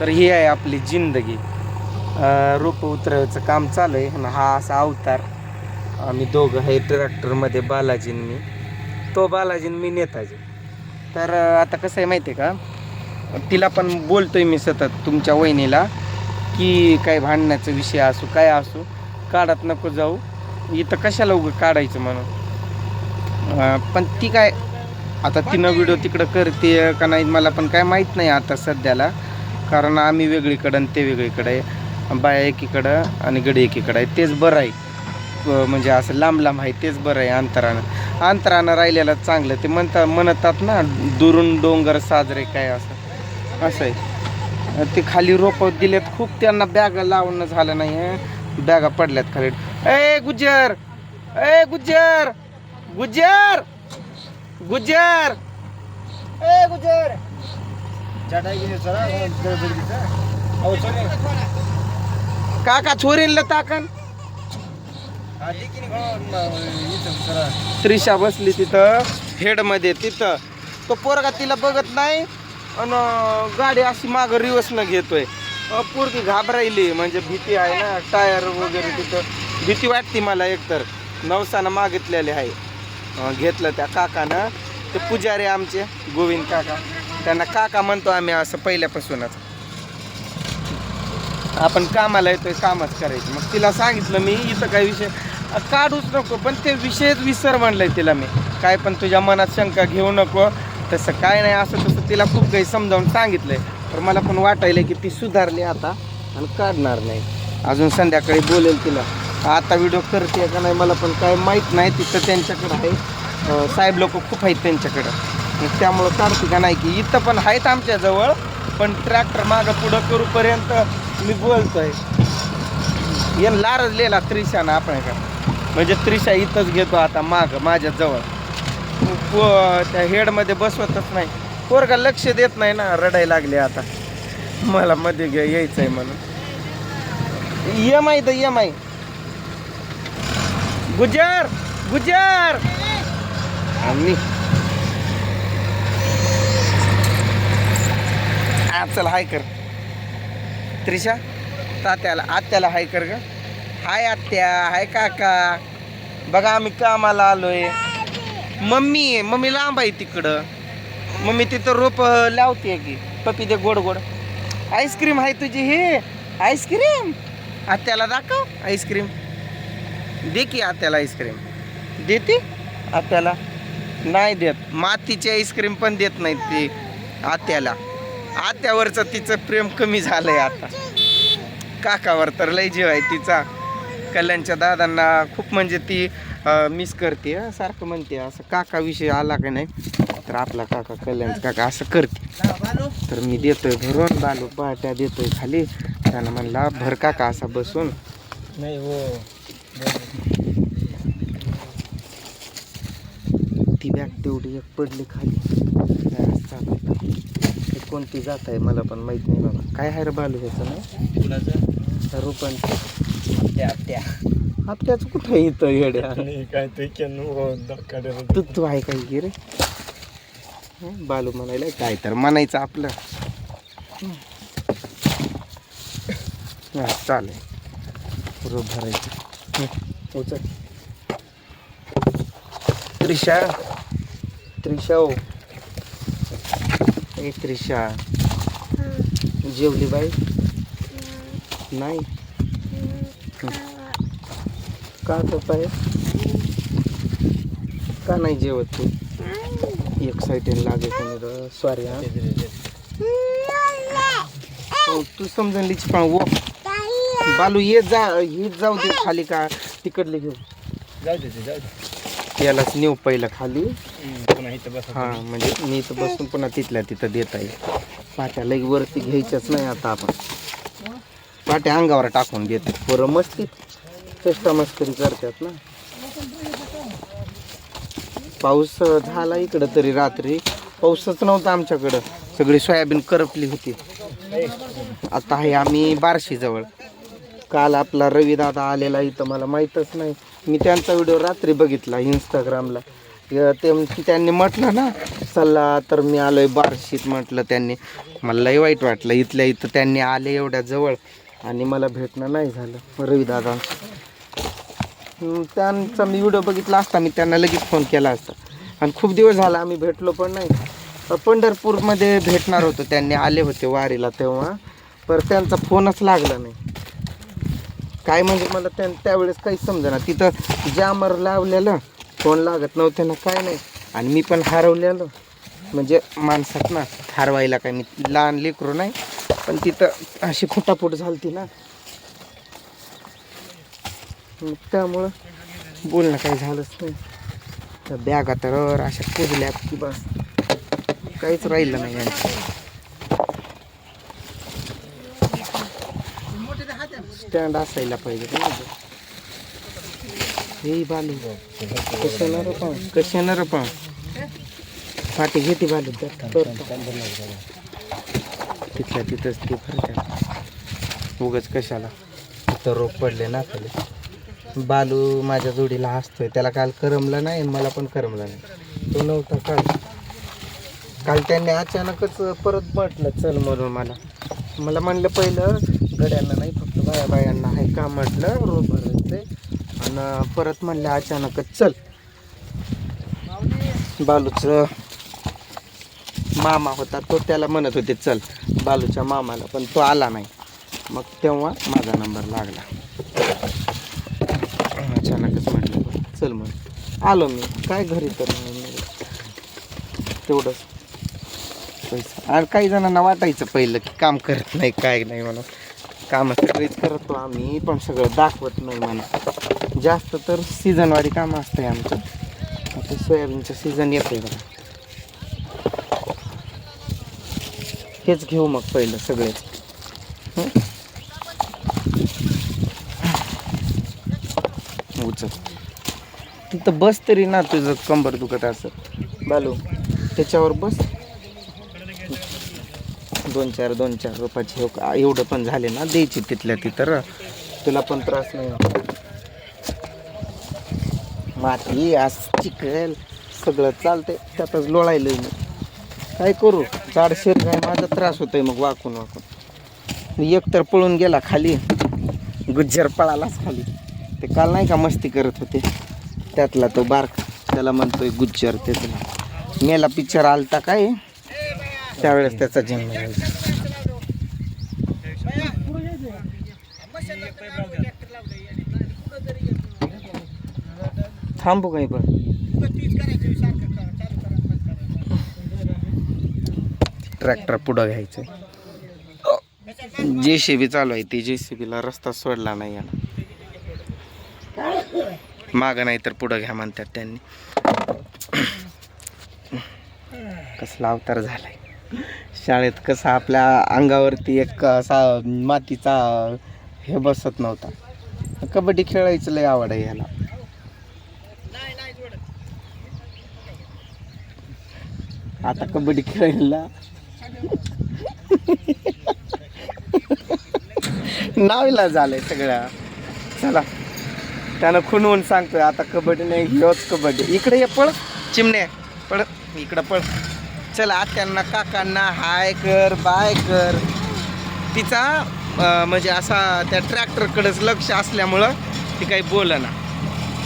तर ही आहे आपली जिंदगी. रोप उतरवायचं काम चालू आहे आणि हा असा अवतार आम्ही दोघं आहे ट्रॅक्टरमध्ये बालाजीन तो बालाजीन मी नेताजी. तर आता कसं आहे माहिती आहे का? तिला पण बोलतोय मी सतत तुमच्या वहिनीला की काय भांडण्याचा विषय असो काय असो काढत नको जाऊ. इथं कशाला उगं काढायचं म्हणून? पण ती काय आता तिनं व्हिडिओ तिकडं करते का नाही मला पण काय माहीत नाही आता सध्याला. कारण आम्ही वेगळीकडं आणि ते वेगळीकडं आहे. बाया एकीकडं आणि गडी एकीकडं आहे. तेच बरं आहे. म्हणजे असं लांब लांब आहे तेच बरं आहे अंतरानं. अंतरानं राहिलेलं चांगलं. ते म्हणतात म्हणतात ना दुरून डोंगर साजरे काय असं. असं आहे. ते खाली रोपं दिलेत. खूप त्यांना बॅगा लावणं झालं नाही आहे बॅगा पडल्यात खाली. ए गुज्जर! ए गुज्जर! गुज्जर! गुज्जर! ए गुज्जर! काका छोरीला ताकन त्रिशा बसली तिथं हेडमध्ये तिथं. तो पोरगा तिला बघत नाही आणि गाडी अशी मागं रिवर्सनं घेतोय. अ, पोरगी घाबरायली म्हणजे भीती आहे ना टायर वगैरे तिथं. भीती वाटते मला एकतर. नवसानं मागितलेले आहे. घेतलं त्या काकानं. ते पुजारी आमचे गोविंद काका. त्यांना काका म्हणतो आम्ही असं पहिल्यापासूनच. आपण कामाला येतोय कामच करायचं. मग तिला सांगितलं मी इथं काय विषय काढूच नको पण ते विषयच विसर म्हणलंय तिला मी. काय पण तुझ्या मनात शंका घेऊ नको. तसं काय नाही असं तसं तिला खूप काही समजावून सांगितलंय. तर मला पण वाटायलं की ती सुधारली आता आणि काढणार नाही. अजून संध्याकाळी बोलेल तिला. आता व्हिडिओ करते का नाही मला पण काय माहीत नाही तिथं त्यांच्याकडं आहे. साहेब लोक खूप आहेत त्यांच्याकडं. मग त्यामुळं काढते का नाही की इथं पण आहेत आमच्याजवळ पण ट्रॅक्टर मागं पुढं करूपर्यंत मी बोलतोय. येन लारजलेला त्रिशानं आपण का म्हणजे त्रिशा इथंच घेतो आता माग माझ्या जवळ. त्या हेडमध्ये बसवतच नाही. पोरगा लक्ष देत नाही ना रडायला लागले आता. मला मध्ये यायचं यायचंय म्हणून. एम आय तर एम आय. गुजर गुजर आम्ही हा चल हाय कर. त्रिशा तात्याला आत्याला हाय कर ग. हाय आत्या हाय काका. बघा आम्ही कामाला आलोय. मम्मी आहे मम्मी लांब आहे तिकडं. मम्मी तिथं रोप लावते की. पपी दे गोड गोड. आईस्क्रीम आहे तुझी हे. आईस्क्रीम? आत्याला दाखव आईस्क्रीम. दे की आत्याला आईस्क्रीम. देते आत्याला. नाही देत. मातीची आईस्क्रीम पण देत नाहीत ती आत्याला. आत्यावरचं तिचं प्रेम कमी झालंय आता. काकावर तर लय जीव आहे तिचा. कल्याणच्या दादांना खूप म्हणजे ती मिस करते हं, सारखं म्हणते असं काका विषय आला का नाही तर आपला काका कल्याण काका असं करते. तर मी देतोय भरून बालू पाट्या देतोय खाली. त्यानं म्हणला भर काका असा बसून. नाही हो ती बॅग तेवढी एक पडली खाली. काय चालू कोणती जात आहे मला पण माहीत नाही बाबा. काय आहे रे बालू ह्याचं नाही कुणाचं? रुपन त्या त्या हप्त्याचं कुठं येतं येड्या? आणि काय ते तू तू आहे काही की रे? बालू म्हणायला काय तर म्हणायचं आपलं. हा, चालेल. रोप भरायचं. उचल. त्रिशा त्रिशा ओ ए त्रिशा. जेवली बाई? नाही? का तर पाय का नाही जेवत तू? एक साईडे लागत सॉरी हा. हो, तू समजून लिची पण वो बालू ये जा हीच जाऊ दे खाली का? तिकडले घेऊ जाऊ दे जाऊ दे. यालाच नेऊ पहिलं खाली. हम्म, पुन्हा इथं बस हा म्हणजे मी इथं बसून पुन्हा तिथल्या तिथं देता येईल पाट्या लई वरती घ्यायच्याच नाही आता आपण. पाट्या अंगावर टाकून देतो पोरं मस्ती चेष्टा मस्करी करतात ना. पाऊस झाला इकडं तरी रात्री. पाऊसच नव्हता आमच्याकडं. सगळी सोयाबीन करपली होती. आता आहे आम्ही बार्शी जवळ काल आपला रवी दादा आलेला इथं मला माहीतच नाही. मी त्यांचा व्हिडिओ रात्री बघितला इंस्टाग्रामला ते- त्यांनी म्हटलं ना सल्ला तर मी आलोय बार्शीत म्हटलं त्यांनी. मला लई वाईट वाटलं. इथल्या इथं त्यांनी आले एवढ्या जवळ आणि मला भेटणं नाही झालं. रविदादा त्यांचा मी व्हिडिओ बघितला असता. मी त्यांना लगेच फोन केला असता. आणि खूप दिवस झाला आम्ही भेटलो पण नाही. पंढरपूरमध्ये भेटणार होतो. त्यांनी आले होते वारीला तेव्हा. पर त्यांचा फोनच लागला नाही. काय म्हणजे मला त्या त्यावेळेस काही समजेना. तिथं जामर लावलेलं कोण लागत नव्हते ना काय नाही. आणि मी पण हरवलेलो. म्हणजे माणसात ना हरवायला काय मी लहान लेकरू नाही पण तिथं अशी फुटाफूट झालती ना. त्यामुळं बोलणं काही झालंच नाही. त्या बॅगा तर अशा पुजल्या की बस. काहीच राहिलं नाही स्टँड असायला पाहिजे हे बालू. कशानं पाहू पण? कशानं रे फाटी पाठी घेते बालू तिथल्या तिथंच ते फरक उगच कशाला? तिथं रोग पडले ना खाली बालू माझ्या जोडीला हसतोय त्याला काल करमलं नाही मला पण करमलं नाही. तो नव्हता काल. काल त्यांनी अचानकच परत म्हटलं चल म्हणून मला. मला म्हणलं पहिलं गड्यांना नाही फक्त बाया बायांना हे का म्हटलं रोग भरायचे आणि परत म्हणलं अचानकच चल. बालूचं मामा होता तो त्याला म्हणत होते चल. बालूच्या मामाला पण तो आला नाही. मग तेव्हा माझा नंबर लागला. अचानकच म्हटलं चल मग आलो मी. काय घरी तर नाही तेवढंच. पैसा. आणि काही जणांना वाटायचं पहिलं की काम करत नाही काय नाही म्हणून. कामं सगळीच करतो आम्ही. पण सगळं दाखवत नाही म्हणा जास्त तर सीझनवारी कामं असते आमचं. आता सोयाबीनचं सीझन येतंय बघा. हेच घेऊ मग पहिलं सगळे. उचल. तिथं बस तरी ना तुझं कंबर दुखत असं. बालू त्याच्यावर बस. दोन चार दोन चार रुपयाचे हो- एवढं पण झाले ना द्यायची तिथल्या तिथं तुला पण त्रास नाही. माती आस चिखल सगळं चालतंय. त्यातच लोळायलंय मी. काय करू? जाड शेर काय माझा त्रास होतोय मग वाकून वाकून. एक तर पळून गेला खाली. गुज्जर पळालाच खाली. ते काल नाही का मस्ती करत होते? त्यातला तो बारक त्याला म्हणतोय गुज्जर ते तुला. मेला पिक्चर आलता काय? त्यावेळेस त्याचा जन्म झाला. थांबू काही पण ट्रॅक्टर पुढं घ्यायचं जे सी बी चालू आहे ती जे सी बीला रस्ता सोडला नाही यानं. मागं नाही तर पुढं घ्या म्हणतात त्यांनी. कसला अवतार झालाय. शाळेत कसं आपल्या अंगावरती एक असा मातीचा हे बसत नव्हता. कबड्डी खेळायचं लय आवड आहे याला. आता कबड्डी खेळायला. नावीला झालंय सगळ्या चला. त्यानं खुनवून सांगतोय आता कबड्डी नाही ह्योच कबड्डी. इकडे ये पळ. चिमण्या. पळ. इकडं पळ. चला आत्यांना काकांना हाय कर बाय कर. तिचा म्हणजे असा त्या ट्रॅक्टरकडेच लक्ष असल्यामुळं ती काही बोलना.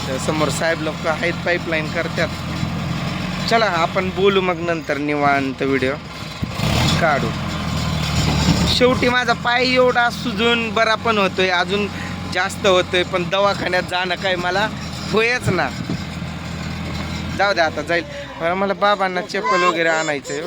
तर समोर साहेब लोक आहेत पाईपलाईन करतात. चला आपण बोलू मग नंतर निवांत व्हिडिओ काढू. शेवटी माझा पाय एवढा सुजून बरा पण होतोय अजून जास्त होतोय पण दवाखान्यात जाणं काय मला होयच ना. जाऊ द्या आता जाईल. मला बाबांना चप्पल वगैरे आणायचंय.